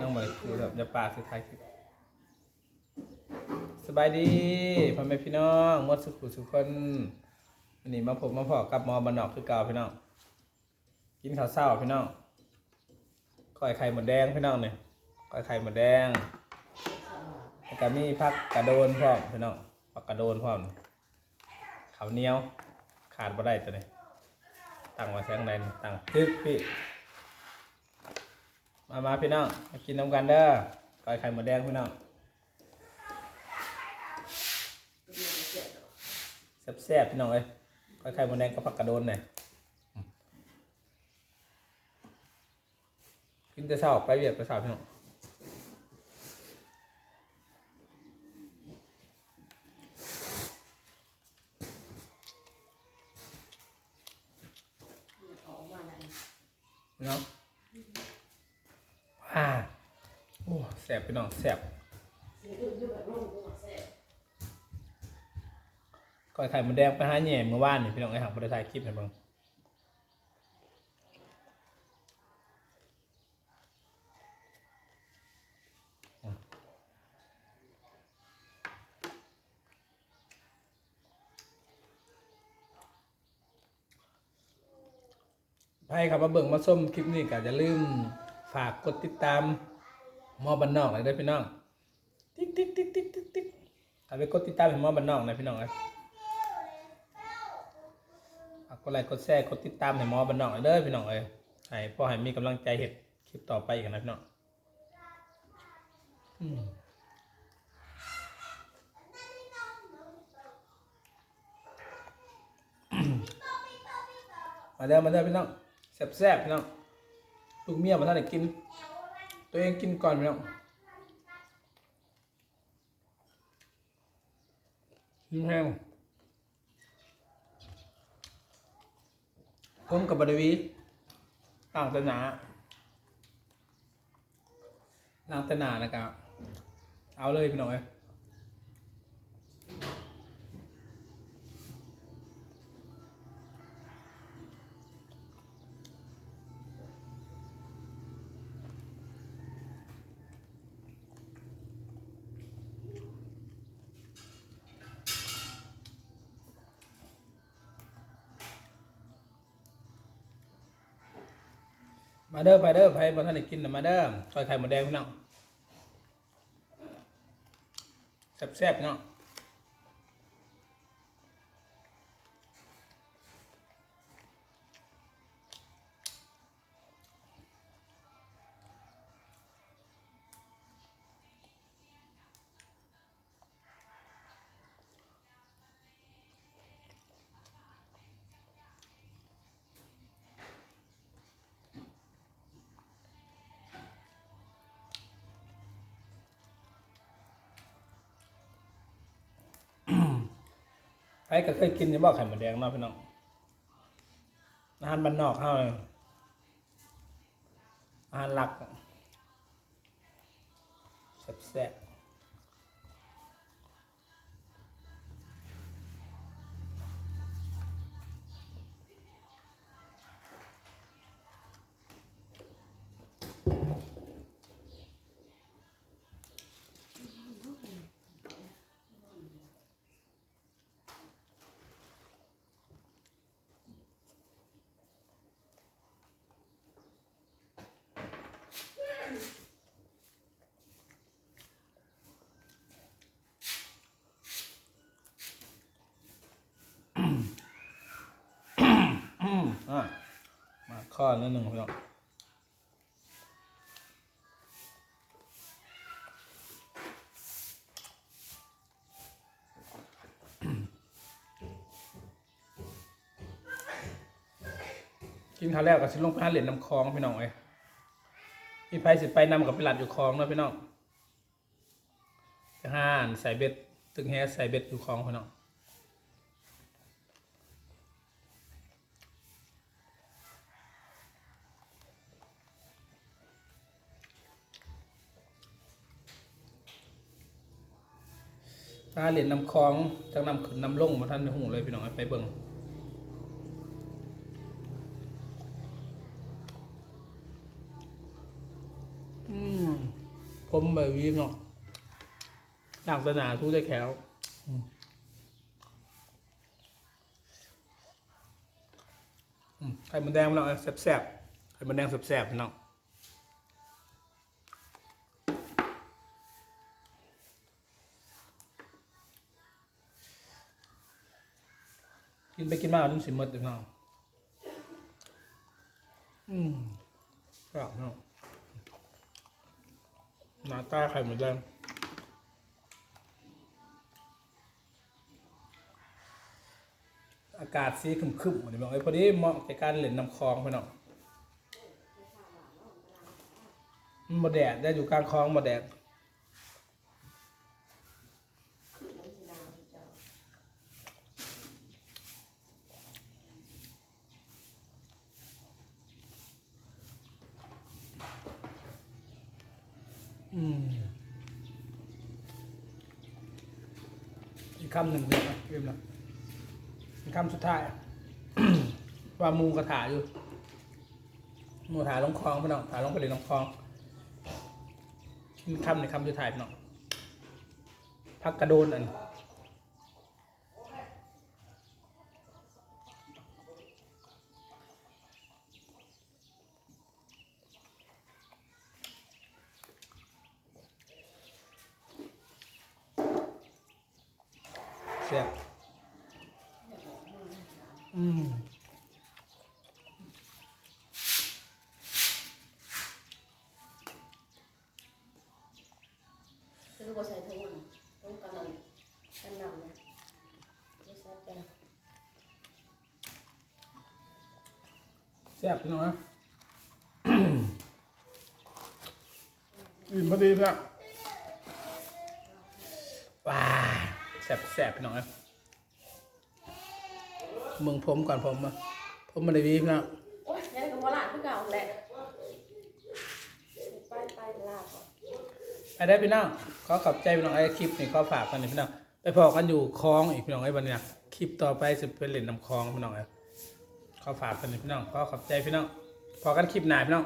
น้องมาคือแบบจะปาสุดท้ายคลิปสบายดีพ่อแม่พี่น้องมดสุขุสุขคนวันนี้มาผมมาพอกับหมอบันนอกคือเก่าพี่น้อง กินข้าวเช้าพี่น้องก้อยไข่หมดแดงพี่น้องเนี่ยก้อยไข่หมดแดงแล้วก็มีผักกระโดนพร้อมพี่น้องผักกระโดนพร้อมข้าวเหนียวขาดบ่ได้ตัวนี้ตั้งไว้แสงใดนี่ตั้งทึกพี่ มามาพี่น้องมากินน้ำกันเด้อก้อยไข่หมดแดงพี่น้องแซ่บๆพี่น้องเอ้ยก้อยไข่หมดแดงกับผักกระโดนเนี่ยอืมกินแต่เช้าไปเวียดไปเช้าพี่น้องพี่น้องว้าโอ้แซ่ บพี่น้องแซ่บก้อยไข่หมดแดงไปหาแหน่เมื่อวานนี่พี่น้องไอ้หักบริษัทคลิปให้เบิ่งให้ครับมาเบิ่งมาส้มคลิปนี้ก็อย่าลืมฝากกดติดตาม มอบันนอกเลยเด้อพี่น้อง ติ๊กติ๊กติ๊กติ๊กติ๊กติ๊กเอาไปกดติดตามให้หมอบันนอกนะพี่น้องเอ้ยฝากกดไลค์กดแชร์กดติดตามให้หมอบันนอกเลยเด้อพี่น้องเอ้ยให้พ่อให้มีกำลังใจเห็ดคลิปต่อไปอีกนะพี่น้องอืมมาเด้อมาเด้อพี่น้องแซ่บๆพี่น้องลูกเมียมาท่านได้กิน ตัวเองกินก่อนพี่น้อยิ้มแห้งผมกับบดวีต่างตนาต่างตนานะครับ เอาเลยพี่น้อย มาเด้อไปเด้อไปบนท่านได้กินนะมาเด้อซอยไข่หมูแดงพี่น้องแซ่บๆเนาะ ไปก็เคยกินอยังบอกไข่หมดแดงเนาะพี่น้องอาหารบ้านนอกเฮาเลยอาหารหลักแซ่บๆ อืมอะมา ข้อนิดหนึ่งพี่น้องกินข้าวแล้วก็สิลงไปหาเหรียญน้ำคลองพี่น้องเอ้ยพี่ไปสิไปนำกับไปหลัดอยู่คลองเนาะพี่น้องห้านใส่เบ็ด ตึงแฮใส่เบ็ดอยู่คลองพี่น้อง ตาเหรียญนำคลองจังนำขึ้นนำลงมาท่านในหูเลยพี่น้องไปเบิ่งอืมผมแบบวีเนาะต่างศาสนาทุกได้แขวอืมอืมไข่มันแดงมันเนาะแซ่บๆไข่มันแดงแซ่บๆเนาะ กินไปกินมามันสิหมดเลยเนาะอืมครับเนาะหน้าตาไข่หมันแดงอากาศสีครึมๆเหมือนบอกไอ้ยพอดีเหมาะแก่การเล่นน้ำคลองไปเนาะมันบ่แดดได้อยู่กลางคลองบ่แดด คำหนึ่งเลยนะลืมละคำสุดท้าย ว่ามูกระถาอยู่ มูถาลงคลองพี่น้องถาลงไปเลยลงคลองคำในคำสุดท้ายพี่น้องพักกระโดนอัน เสียบอืมซื้อบ่ใส่ถุงอะถุงกันนั่นกันนำนะบ่ใส่กันแซ่บพี่น้องนะ อิ่มพอดีพี่น้องว้า แซ่บแซ่บพี่น้องนะมึงผมก่อนผมมาผมมาได้วีพี่น้องโอ๊ยยังกับบ่ลาดคือเก่าแหละไปไปลาดก่อนไปได้พี่น้องขอขอบใจพี่น้องไอ้คลิปนี่ขอฝากกันนี่พี่น้องไปพอกันอยู่คลองอีกพี่น้องไอ้วันนี้นะคลิปต่อไปจะเป็นเล่นน้ำคลองพี่น้องไอ้ขอฝากกันนี่พี่น้องขอขอบใจพี่น้องพอกันคลิปหน้าพี่น้อง